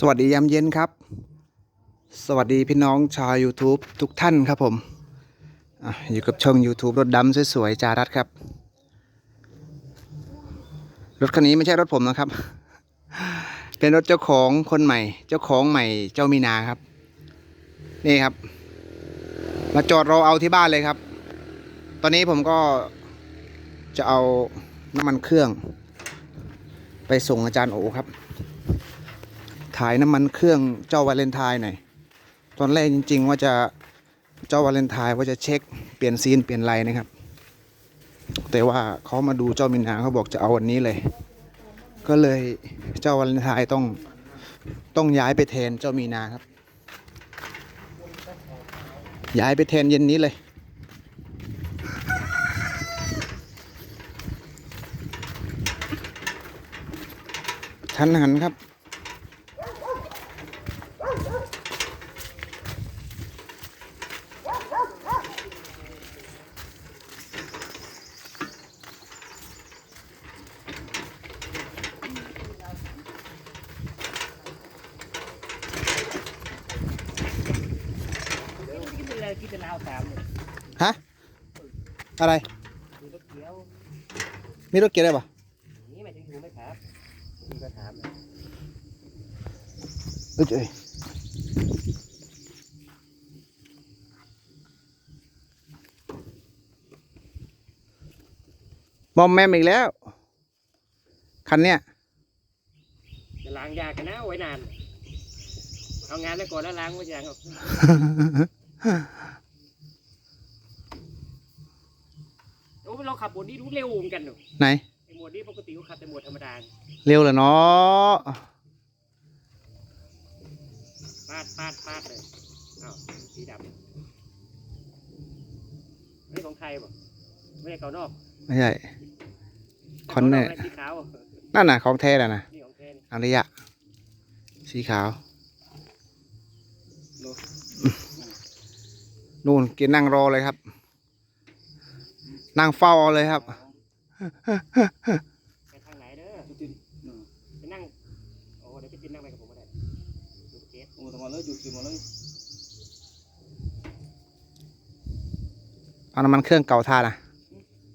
สวัสดียามเย็นครับ สวัสดีพี่น้องชาว YouTube ทุกท่านครับผมออยู่กับช่อง YouTube รถดำสวยๆจารัดครับ รถคันนี้ไม่ใช่รถผมนะครับ เป็นรถเจ้าของคนใหม่ เจ้าของใหม่เจ้ามีนาครับ นี่ครับ มาจอดรอเอาที่บ้านเลยครับ ตอนนี้ผมก็จะเอาน้ำมันเครื่อง ไปส่งอาจารย์โอครับ ถ่ายน้ำมันเครื่องเจ้าวาเลนไทน์หน่อยตอนแรกจริง ๆ ว่าจะเจ้าวาเลนไทน์ว่าจะเช็คเปลี่ยนซีนเปลี่ยนไลน์นะครับ แต่ว่าเขามาดูเจ้ามินาเขาบอกจะเอาวันนี้เลย ก็เลยเจ้าวาเลนไทน์ต้องต้องย้ายไปแทนเจ้ามีนาครับ ย้ายไปแทนเย็นนี้เลยทันหันครับ กินอะไรกินแต่ลาวสามเลย ฮะ อะไร มีรถเกี๊ยวมีรถเกียร์ได้ปะนี่หมายถึงถูกไหมครับพี่ก็ถามนะเอ้ยเอ้ยบอมแมมอีกแล้ว คันเนี้ยจะล้างยากันนะเอาไว้นาน เอางานไปก่อนแล้วล้างไว้ยังหรอกโอ้ เราขับหมดนี้รู้เร็วเหมือนกันหนูไหน ไอ้หมวดนี้ปกติเขาขับแต่หมวดธรรมดาเร็วเหรอเนาะปาดปาดปาดเลยอ้าวสีดำนี่ของไทยป่ะไม่ใช่เกานอกไม่ใช่ คอนเนอร์ กาะสีขาวนั่นน่ะของแท้น่ะนะนี่ของแท้นี่อริยะ สีขาว นู่นกินนั่งรอเลยครับ นั่งเฝ้าเอาเลยครับ ไปทางไหนเด้อไปนั่ง โอ้เดี๋ยวพี่ตินนั่งไปกับผมก็ได้ดูเกสโอ้ทำมาเลยหยุดสิมาเลยเอาน้ำมันเครื่องเก่าทานะ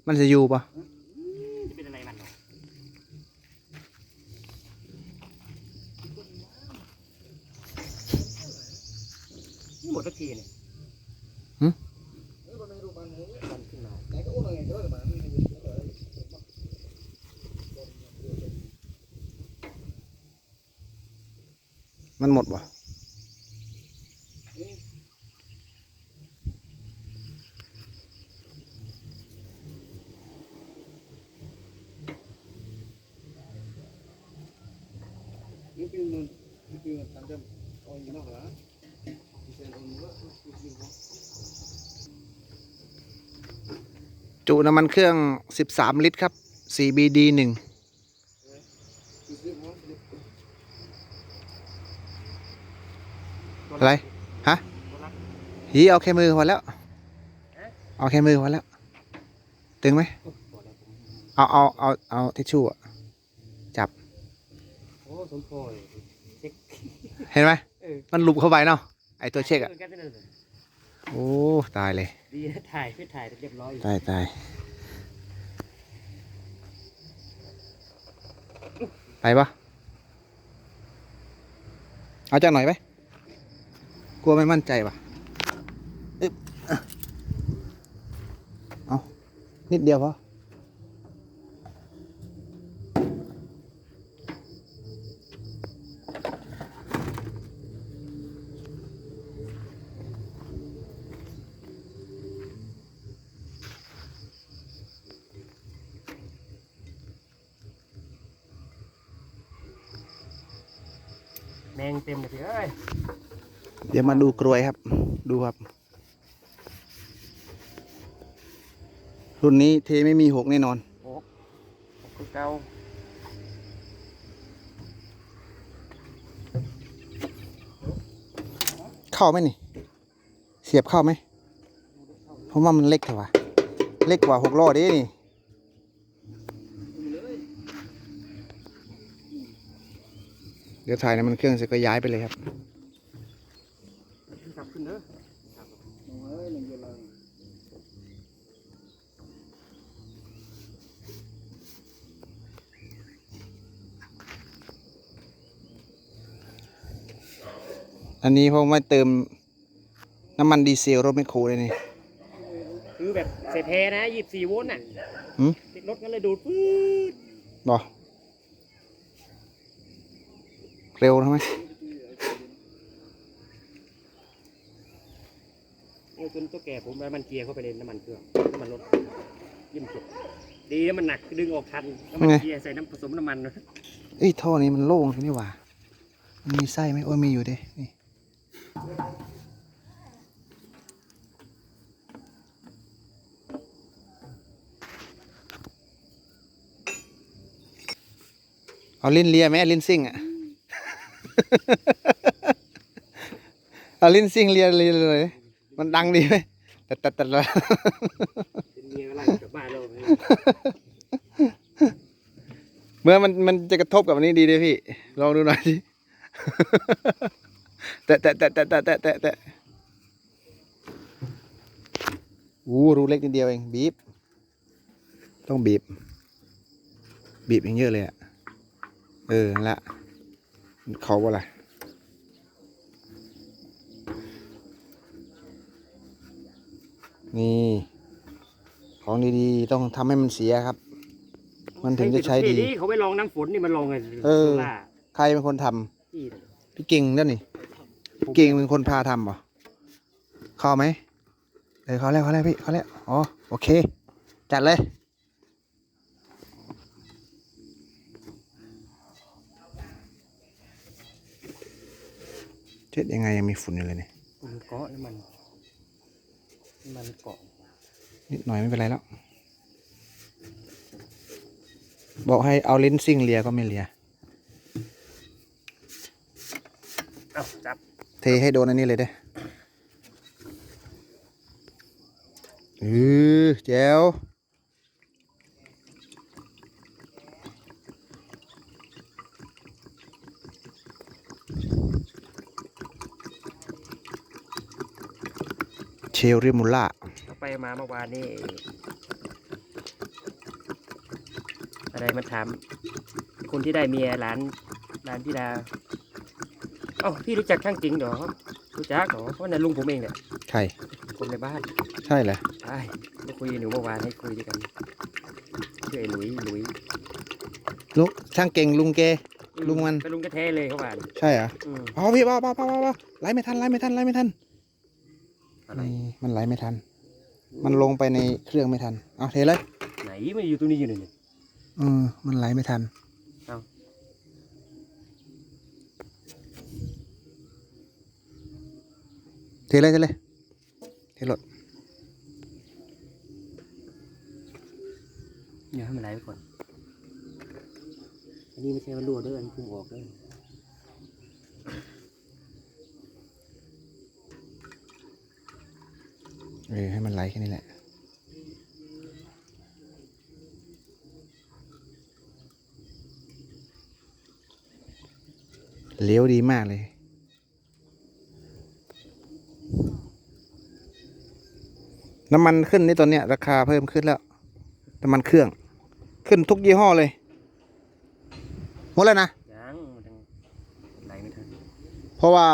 มันจะอยู่ปะจะเป็นอะไรมันเนาะนี่หมดสักทีเนี่ย มันหมดบ่จุน้ำมันเครื่อง 13 ลิตรครับ 4BD1 อะไร ฮะหีเอาแค่มือพอแล้ว เอาแค่มือพอแล้ว ตึงไหม เอาเอาเอาเอาทิชชู่อะโอ้สมโพยเช็คเห็นไหมเออมันหลุบเข้าไปเนาะ ไอตัวเช็คอะกันไปเลยโอ้ ตายเลย ดีนะถ่ายไม่ถ่ายเรียบร้อยอยู่ตายตายไปปะเอาจากหน่อยไหม กลัวไม่มั่นใจปะเอ๊ะเอานิดเดียวพอแมงเต็มเลยพี่เอ้ย เดี๋ยวมาดูกรวยครับ ดูครับ รุ่นนี้เทไม่มีหกแน่นอนโอ้คือเก่าเข้าไหมนี่ เสียบเข้าไหมเพราะว่ามันเล็กเถอะวะเล็กกว่าหกล้อดินี่เดี๋ยวถ่ายน้ำมันเครื่องเสร็จก็ย้ายไปเลยครับกลับขึ้นเนอะ มองเอ้ยหนึ่งเดือนละ อันนี้ผมไม่เติมน้ำมันดีเซลรถไม่โครเลยนี่คือแบบเสร็จแทนะยี่สิบสี่โวลต์น่ะหืมติดรถกันเลยดูดปื๊ดบอเร็วทำไมเออจนตัวแก่ผมแล้วมันเกียร์เข้าไปเลยน้ำมันเครื่องน้ำมันรถยิ่มสุดดีนะมันหนักดึงออกทันน้ำมันเกียร์ใส่น้ำผสมน้ำมันนะเอ้ยท่อนี้มันโล่งใช่นี่หว่ามันมีไส้ไหมโอ้ยมีอยู่เด้นี่ เอาลิ้นเลียไหมลิ้นซิ่งอะเอาลิ้นซิ่งเลียเลียเลย มันดังดีไหมแต่แต่แต่ละเป็นเมียอะไรกลับบ้านเราเมื่อมันมันจะกระทบกับอันนี้ดีเลยพี่ ลองดูหน่อยสิ แต่แต่แต่แต่แต่แต่แต่อู้รูเล็กนิดเดียวเองบีบ ต้องบีบ บีบอย่างเยอะเลยอะเออละเขาว่าอะไรนี่ ของดีๆ ต้องทำให้มันเสียครับ มันถึงจะใช้ดีเขาไปลองน้ำฝนนี่มันลองไงเออ ใครเป็นคนทำพี่เก่งนั่นนี่ เก่งเป็นคนพาทำป่ะเข้าไหมเออเข้าแล้วเข้าแล้วพี่เข้าแล้วอ๋อโอเค จัดเลยเช็ดยังไงยังมีฝุ่นอยู่เลยเนี่ยมันเกาะน้ำมันน้ำมันเกาะนิดหน่อยไม่เป็นไรแล้ว บอกให้เอาลิ้นซิ่งเลียก็ไม่เลีย เอ้าจับ เทให้โดนอันนี้เลยเด้อเออแจ๋วเชลริมูล่าเอาไปมาเมื่อวานนี่อะไรมันถามคนที่ได้เมียร้านร้านพี่ดา เอ้าพี่รู้จักช่างจริงเหรอรู้จักเหรอเพราะนั่นลุงผมเองเนี่ยใครคนในบ้านใช่เหรอใช่มาคุยกันอยู่เมื่อวานให้คุยด้วยกันชื่อไอ้หลุยหลุยลุงช่างเก่งลุงเกอืลุงมัน เป็นลุงแท้ๆเลยเขาว่าใช่เหรออืมอ๋อพี่ป้าป้าป้าป้าไล่ไม่ทันไล่ไม่ทันไล่ไม่ทันอะไรนี่มันไหลไม่ทัน มันลงไปในเครื่องไม่ทันเอาเทเลยไหนมันอยู่ตรงนี้อยู่เนี่ยเออมันไหลไม่ทัน เอ้าเทเลยเทเลยเทรถเดี๋ยวให้มันไหลไปก่อน อันนี้ไม่ใช่ว่ารั่วเด้ออันนี้พุ่งออกเด้อเออให้มันไหลแค่นี้แหละเลี้ยวดีมากเลย น้ำมันขึ้นนี่ตอนเนี้ย ราคาเพิ่มขึ้นแล้ว น้ำมันเครื่อง ขึ้นทุกยี่ห้อเลย หมดแล้วนะ ยังมันยังไหลไม่ทันเพราะว่า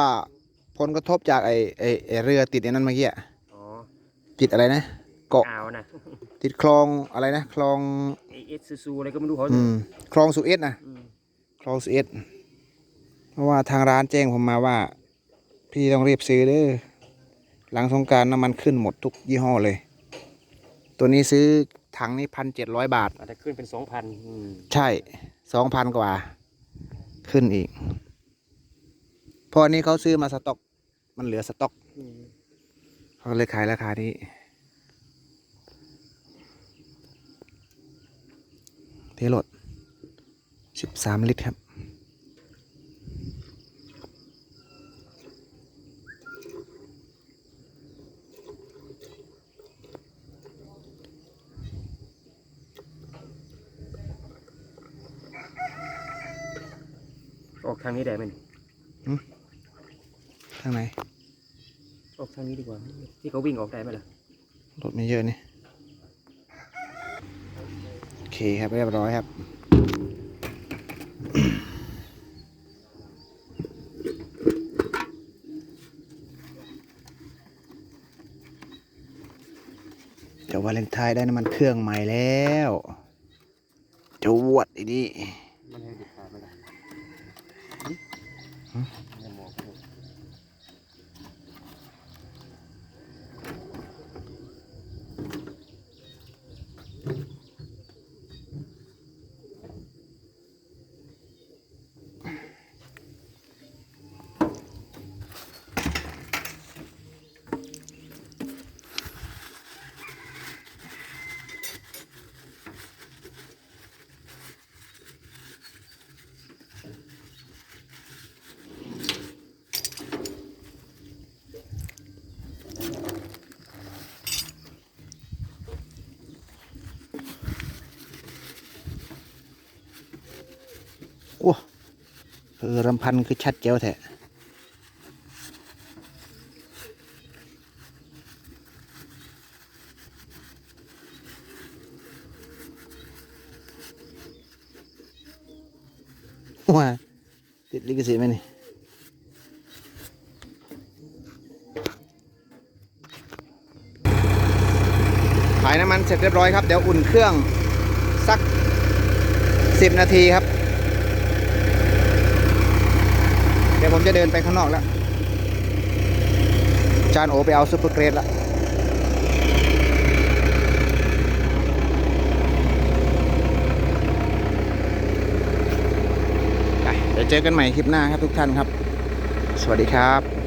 ผลกระทบจากไอ้ไอ้ไอ้เรือติดไอ้นั่นเมื่อกี้อะอ๋อติดอะไรนะ เกาะ อ่าวนะติดคลองอะไรนะ คลอง ไอเอสซูอะไรก็ไม่รู้เขาอืม คลองสุเอตนะ อืมคลองสุเอตเพราะว่าทางร้านแจ้งผมมาว่า พี่ต้องรีบซื้อเด้อ หลังสงกรารน้ำมันขึ้นหมดทุกยี่ห้อเลย ตัวนี้ซื้อถังนี้พันเจ็ดร้อยบาท อาจจะขึ้นเป็นสองพันอืมใช่สองพันกว่า ขึ้นอีกเพราะอันนี้เขาซื้อมาสต็อก มันเหลือสต็อกอืมเขาเลยขายราคานี้เทรถสิบสามลิตรครับ ก็ ทางนี้ได้ไหมทางไหน ออกทางนี้ดีกว่า ที่เขาวิ่งออกได้ไหมล่ะ รถไม่เยอะนี่ โอเคครับเรียบร้อยครับ เจ้าวาเลนไทน์ได้น้ำมันเครื่องใหม่แล้ว จะวดอีนี่ มันให้ติดตามไหมล่ะไม่หมอกเลย โอ้เออรำพันคือชัดเจ้วแท้ว้าติดลิขสิทธิ์ไหมนี่ขายน้ำมันเสร็จเรียบร้อยครับ เดี๋ยวอุ่นเครื่องสักสิบนาทีครับ เดี๋ยวผม จะเดินไปข้างนอกแล้ว จานโอไปเอาซุปเปอร์เกรดละไปเดี๋ยวเจอกันใหม่คลิปหน้าครับทุกท่านครับ สวัสดีครับ